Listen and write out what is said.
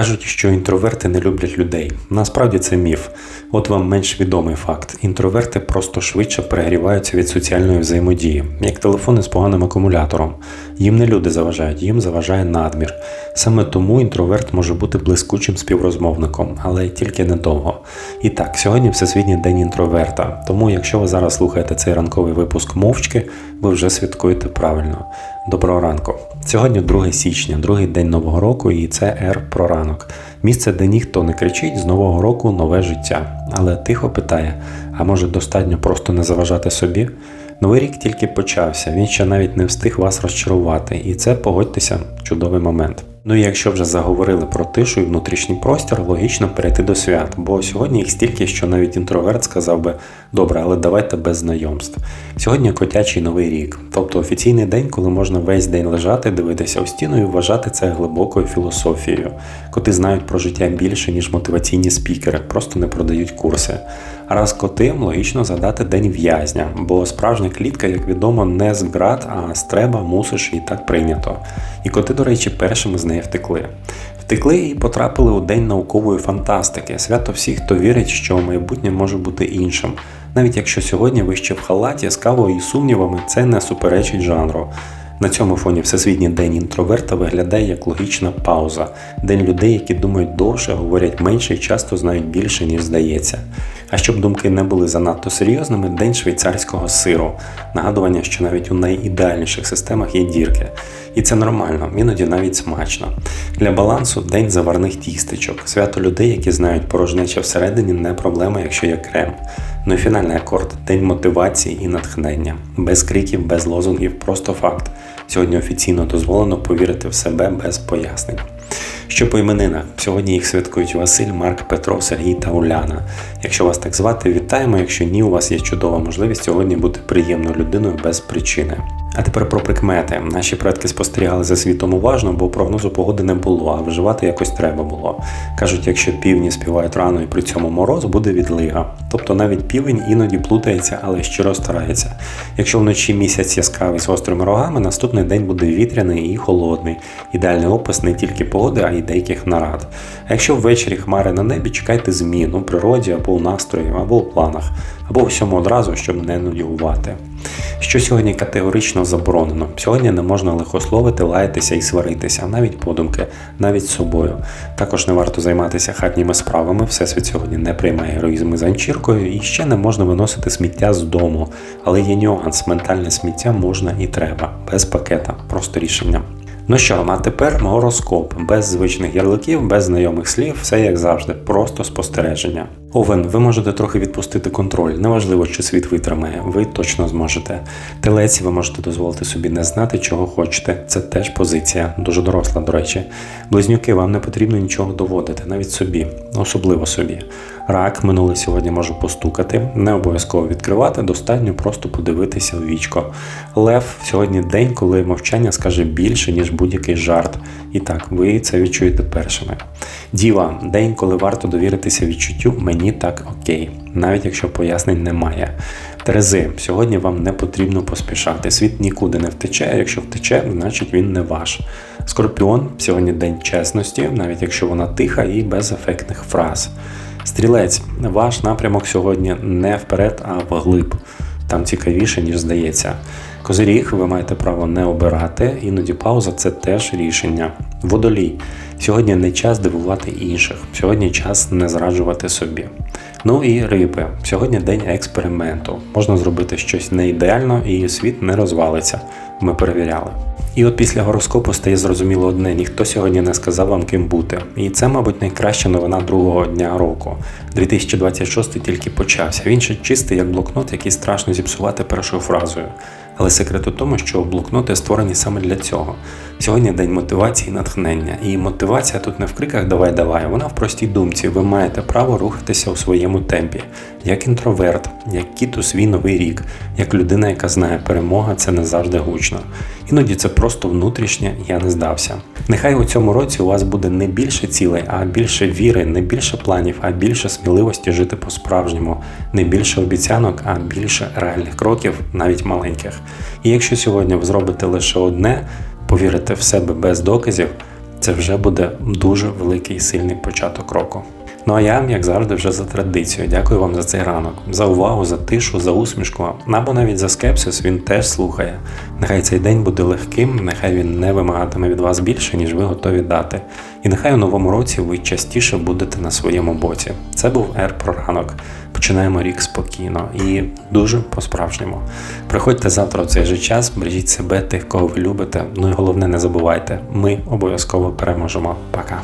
Кажуть, що інтроверти не люблять людей. Насправді це міф. От вам менш відомий факт: інтроверти просто швидше перегріваються від соціальної взаємодії, як телефони з поганим акумулятором. Їм не люди заважають, їм заважає надмір. Саме тому інтроверт може бути блискучим співрозмовником, але тільки недовго. І так, сьогодні Всесвітній день інтроверта. Тому, якщо ви зараз слухаєте цей ранковий випуск мовчки, ви вже святкуєте правильно. Доброго ранку. Сьогодні 2 січня, другий день нового року, і це Р про ранок. Місце, де ніхто не кричить з нового року нове життя. Але тихо питає: а може достатньо просто не заважати собі? Новий рік тільки почався, він ще навіть не встиг вас розчарувати, і це погодьтеся, чудовий момент. Ну і якщо вже заговорили про тишу і внутрішній простір, логічно перейти до свят, бо сьогодні їх стільки, що навіть інтроверт сказав би добре, але давайте без знайомств. Сьогодні котячий новий рік, тобто офіційний день, коли можна весь день лежати, дивитися у стіну і вважати це глибокою філософією. Коти знають про життя більше, ніж мотиваційні спікери, просто не продають курси. А раз котим логічно задати день в'язня, бо справжня клітка, як відомо, не з град, а з треба, мусиш і так прийнято. І коти, до речі, першими з неї втекли. Втекли і потрапили у день наукової фантастики, свято всіх, хто вірить, що майбутнє може бути іншим. Навіть якщо сьогодні ви ще в халаті з кавою і сумнівами, це не суперечить жанру. На цьому фоні Всесвітній день інтроверта виглядає як логічна пауза, день людей, які думають довше, говорять менше і часто знають більше, ніж здається. А щоб думки не були занадто серйозними, день швейцарського сиру, нагадування, що навіть у найідеальніших системах є дірки. І це нормально, іноді навіть смачно. Для балансу день заварних тістечок, свято людей, які знають, порожнеча всередині не проблема, якщо є крем. Ну і фінальний акорд день мотивації і натхнення. Без криків, без лозунгів, просто факт. Сьогодні офіційно дозволено повірити в себе без пояснень. Що по іменинах? Сьогодні їх святкують Василь, Марк, Петро, Сергій та Уляна. Якщо вас так звати, вітаємо. Якщо ні, у вас є чудова можливість сьогодні бути приємною людиною без причини. А тепер про прикмети. Наші предки спостерігали за світом уважно, бо прогнозу погоди не було, а виживати якось треба було. Кажуть, якщо півні співають рано і при цьому мороз, буде відлига. Тобто навіть півень іноді плутається, але щиро старається. Якщо вночі місяць яскравий з гострими рогами, наступний день буде вітряний і холодний. Ідеальний опис не тільки погоди, а й деяких нарад. А якщо ввечері хмари на небі, чекайте змін у природі або у настрої, або у планах, або у всьому одразу, щоб не нулювати. Що сьогодні категорично заборонено? Сьогодні не можна лихословити, лаятися і сваритися, навіть подумки, навіть з собою. Також не варто займатися хатніми справами, всесвіт сьогодні не приймає героїзми з анчіркою і ще не можна виносити сміття з дому. Але є нюанс, ментальне сміття можна і треба, без пакета, просто рішення. Ну що, а тепер гороскоп, без звичних ярликів, без знайомих слів, все як завжди, просто спостереження. Овен, ви можете трохи відпустити контроль. Неважливо, чи світ витримає, ви точно зможете. Телець, ви можете дозволити собі не знати, чого хочете. Це теж позиція, дуже доросла, до речі. Близнюки, вам не потрібно нічого доводити, навіть собі, особливо собі. Рак минуле сьогодні може постукати, не обов'язково відкривати, достатньо просто подивитися у вічко. Лев сьогодні день, коли мовчання скаже більше, ніж будь-який жарт. І так, ви це відчуєте першими. Діва, день, коли варто довіритися відчуттю, мені так окей, навіть якщо пояснень немає. Терези, сьогодні вам не потрібно поспішати. Світ нікуди не втече, а якщо втече, значить він не ваш. Скорпіон, сьогодні день чесності, навіть якщо вона тиха і без ефектних фраз. Стрілець, ваш напрямок сьогодні не вперед, а вглиб. Там цікавіше, ніж здається. Козиріг, ви маєте право не обирати, іноді пауза це теж рішення. Водолій. Сьогодні не час дивувати інших, сьогодні час не зраджувати собі. Ну і риби. Сьогодні день експерименту. Можна зробити щось не ідеально і світ не розвалиться. Ми перевіряли. І от після гороскопу стає зрозуміло одне: ніхто сьогодні не сказав вам ким бути. І це, мабуть, найкраща новина другого дня року. 2026 тільки почався. Він ще чистий, як блокнот, який страшно зіпсувати першою фразою. Але секрет у тому, що блокноти створені саме для цього. Сьогодні день мотивації і натхнення. І мотивація тут не в криках Давай, давай, вона в простій думці. Ви маєте право рухатися у своєму темпі, як інтроверт, як кіт у свій новий рік, як людина, яка знає, перемога це не завжди гучно. Іноді це просто внутрішнє я не здався. Нехай у цьому році у вас буде не більше цілей, а більше віри, не більше планів, а більше сміливості жити по-справжньому, не більше обіцянок, а більше реальних кроків, навіть маленьких. І якщо сьогодні ви зробите лише одне, повірите в себе без доказів, Це вже буде дуже великий і сильний початок року. Ну а я, як завжди, вже за традицією. Дякую вам за цей ранок, за увагу, за тишу, за усмішку, або навіть за скепсис він теж слухає. Нехай цей день буде легким, нехай він не вимагатиме від вас більше, ніж ви готові дати. І нехай у новому році ви частіше будете на своєму боці. Це був Р про ранок. Починаємо рік спокійно і дуже по-справжньому. Приходьте завтра в цей же час, бережіть себе, тих, кого ви любите. Ну і головне, не забувайте, ми обов'язково переможемо. Пока.